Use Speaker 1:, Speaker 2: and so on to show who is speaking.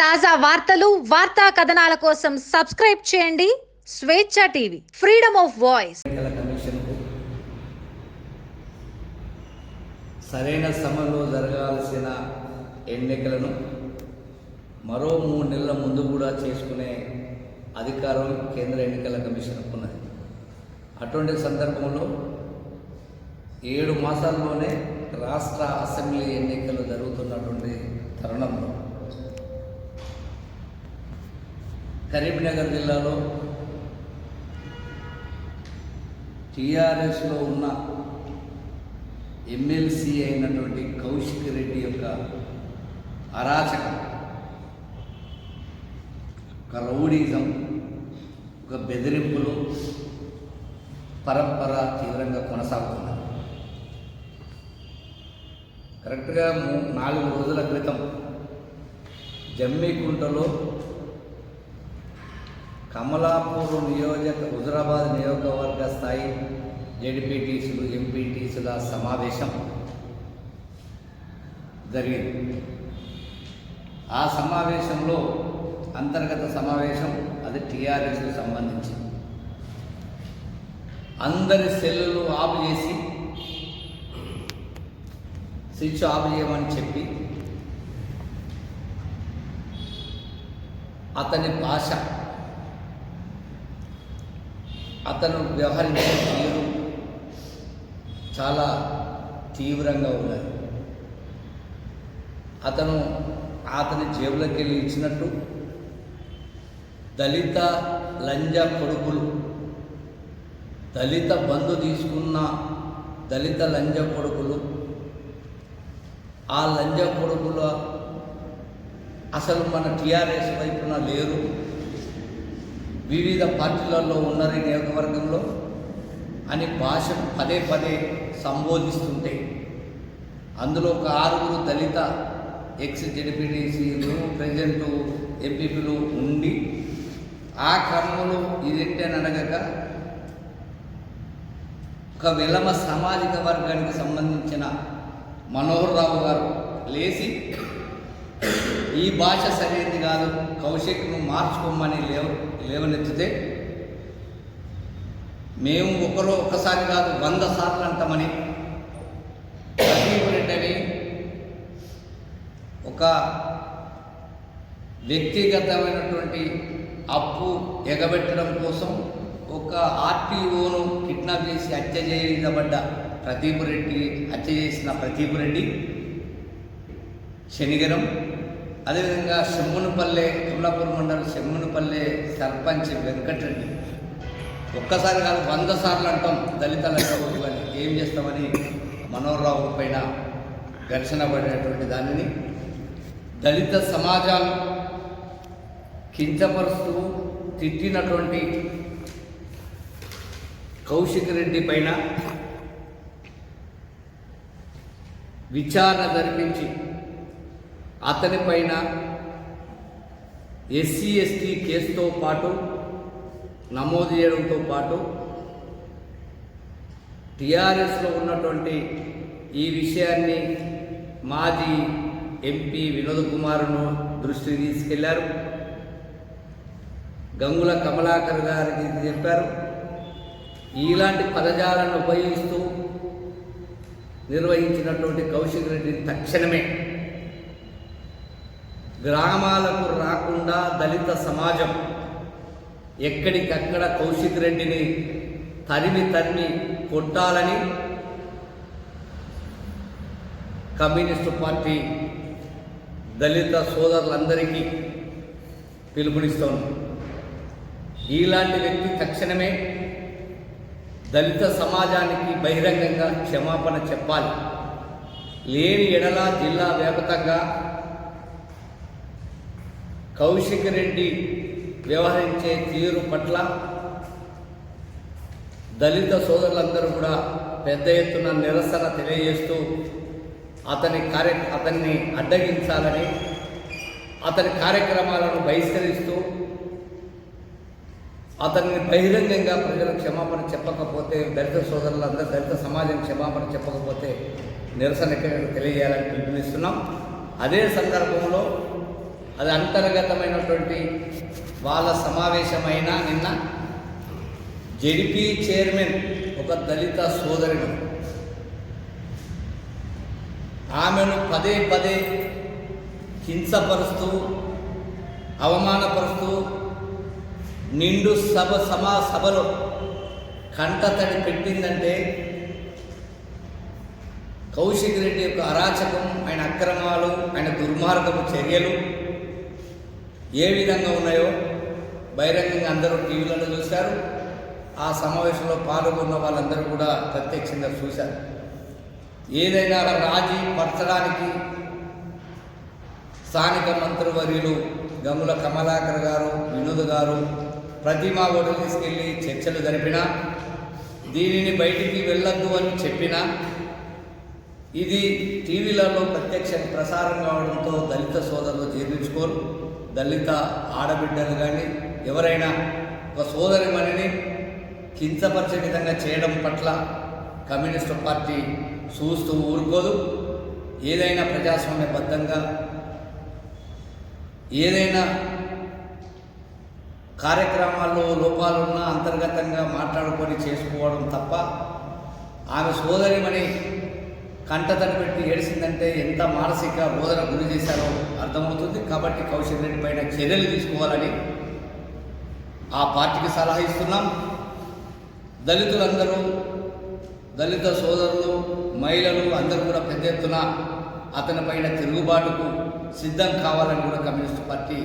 Speaker 1: తాజా వార్తలు వార్తా కథనాల కోసం సబ్స్క్రైబ్ చేయండి. స్వేచ్ఛ టీవీ ఫ్రీడమ్ ఆఫ్ వాయిస్.
Speaker 2: ఎన్నికల సరైన సమయంలో జరగాల్సిన ఎన్నికలను మరో మూడు నెలల ముందు కూడా చేసుకునే అధికారం కేంద్ర ఎన్నికల కమిషన్ ఉన్నది అటువంటి సందర్భంలో ఏడు మాసాల్లోనే రాష్ట్ర అసెంబ్లీ ఎన్నికలు జరుగుతున్నటువంటి తరుణంలో కరీంనగర్ జిల్లాలో టీఆర్ఎస్లో ఉన్న ఎమ్మెల్సీ అయినటువంటి కౌశిక్ రెడ్డి యొక్క అరాచకం ఒక రౌడీజం ఒక బెదిరింపులు పరంపర తీవ్రంగా కొనసాగుతున్నది. కరెక్ట్గా నాలుగు రోజుల క్రితం జమ్మికుంటలో కమలాపూర్ నియోజక హుజరాబాద్ నియోజకవర్గ స్థాయి జడ్పీటీసులు ఎంపీటీసుల సమావేశం జరిగింది. ఆ సమావేశంలో అంతర్గత సమావేశం అది టీఆర్ఎస్కు సంబంధించి అందరి సెల్లులు ఆఫ్ చేసి స్విచ్ ఆఫ్ చేయమని చెప్పి అతని భాష అతను వ్యవహరించిన తీరు చాలా తీవ్రంగా ఉన్నది. అతను అతని జేబులోకి వెళ్ళి ఇచ్చినట్టు దళిత లంజ కొడుకులు దళిత బంధు తీసుకున్న దళిత లంజ కొడుకులు ఆ లంజ కొడుకుల అసలు మన టీఆర్ఎస్ వైపున లేరు. వివిధ పార్టీలలో ఉన్నారు నియోజకవర్గంలో అని భాషను పదే పదే సంబోధిస్తుంటే అందులో ఒక ఆరుగురు దళిత ఎక్స్ జడ్పీటీసీలు ప్రెసిడెంట్ ఎంపీపీలు ఉండి ఆ క్రమంలో ఇదేంటి అని అడగక ఒక విలమ సామాజిక వర్గానికి సంబంధించిన మనోహర్ రావు గారు లేచి ఈ భాష సరైనది కాదు. కౌశిక్ను మార్చుకోమని లేవ లేవనెత్తితే మేము ఒకరో ఒక్కసారి కాదు వంద సార్లు అంటామని రెడ్డిని ఒక వ్యక్తిగతమైనటువంటి అప్పు ఎగబెట్టడం కోసం ఒక ఆర్టీఓను కిడ్నాప్ చేసి హత్య చేయబడ్డ ప్రదీప్ రెడ్డి హత్య చేసిన ప్రదీప్ రెడ్డి శనిగరం అదేవిధంగా శమ్మునిపల్లె కమలాపూర్ మండలం శమ్మునిపల్లె సర్పంచ్ వెంకటరెడ్డి. ఒక్కసారి కాదు వంద సార్లు అంటాం దళితుల అని. ఏం చేస్తామని మనోహర్రావు పైన ఘర్షణ పడినటువంటి దానిని దళిత సమాజాలు కించపరుస్తూ తిట్టినటువంటి కౌశిక్ రెడ్డి పైన విచారణ జరిపించి అతని పైన ఎస్సీ ఎస్టీ కేసుతో పాటు నమోదు చేయడంతో పాటు టీఆర్ఎస్లో ఉన్నటువంటి ఈ విషయాన్ని మాజీ ఎంపీ వినోద్ కుమార్ను దృష్టికి తీసుకెళ్ళారు. గంగుల కమలాకర్ గారికి చెప్పారు ఇలాంటి పదజాలను ఉపయోగిస్తూ నిర్వహించినటువంటి కౌశిక్ రెడ్డిని తక్షణమే గ్రామాలకు రాకుండా దళిత సమాజం ఎక్కడికక్కడ కౌశిక్ రెడ్డిని తరిమి తరిమి కొట్టాలని కమ్యూనిస్టు పార్టీ దళిత సోదరులందరికీ పిలుపునిస్తోంది. ఇలాంటి వ్యక్తి తక్షణమే దళిత సమాజానికి బహిరంగంగా క్షమాపణ చెప్పాలి. లేని ఎడల జిల్లా వ్యాప్తంగా కౌశిక్ రెడ్డి వ్యవహరించే తీరు పట్ల దళిత సోదరులందరూ కూడా పెద్ద ఎత్తున నిరసన తెలియజేస్తూ అతని కార్య అతన్ని అడ్డగించాలని అతని కార్యక్రమాలను బహిష్కరిస్తూ అతన్ని బహిరంగంగా ప్రజలు క్షమాపణ చెప్పకపోతే దళిత సోదరులందరూ దళిత సమాజం క్షమాపణ చెప్పకపోతే నిరసన తెలియజేయాలని పిలుపునిస్తున్నాం. అదే సందర్భంలో అది అంతర్గతమైనటువంటి వాళ్ళ సమావేశమైన నిన్న జడిపి చైర్మన్ ఒక దళిత సోదరుడు. ఆమెను పదే పదే హింసపరుస్తూ అవమానపరుస్తూ నిండు సభ సమా సభలో కంటతడి పెట్టిందంటే కౌశిక్ రెడ్డి యొక్క అరాచకం ఆయన అక్రమాలు ఆయన దుర్మార్గపు చర్యలు ఏ విధంగా ఉన్నాయో బహిరంగంగా అందరూ టీవీలలో చూశారు. ఆ సమావేశంలో పాల్గొన్న వాళ్ళందరూ కూడా ప్రత్యక్షంగా చూశారు. ఏదైనా రాజీ పరచడానికి స్థానిక మంత్రివర్యులు గంగుల కమలాకర్ గారు వినోద్ గారు ప్రతిమా ఓటు తీసుకెళ్ళి చర్చలు జరిపినా దీనిని బయటికి వెళ్ళొద్దు అని చెప్పినా ఇది టీవీలలో ప్రత్యక్ష ప్రసారం కావడంతో దళిత సోదరులు జీర్ణించుకోరు. దళిత ఆడబిడ్డలు కానీ ఎవరైనా ఒక సోదరి మనిని కించపరిచే విధంగా చేయడం పట్ల కమ్యూనిస్టు పార్టీ చూస్తూ ఊరుకోదు. ఏదైనా ప్రజాస్వామ్యబద్ధంగా ఏదైనా కార్యక్రమాల్లో లోపాలున్నా అంతర్గతంగా మాట్లాడుకొని చేసుకోవడం తప్ప ఆమె సోదరిమని కంటతడి పెట్టి ఏడిసిందంటే ఎంత మానసిక బోధన గురి చేశారో అర్థమవుతుంది. కాబట్టి కౌశల్ రెడ్డి పైన చర్యలు తీసుకోవాలని ఆ పార్టీకి సలహా ఇస్తున్నాం. దళితులందరూ దళిత సోదరులు మహిళలు అందరూ కూడా పెద్ద ఎత్తున అతని పైన తిరుగుబాటుకు సిద్ధం కావాలని కూడా కమ్యూనిస్ట్ పార్టీ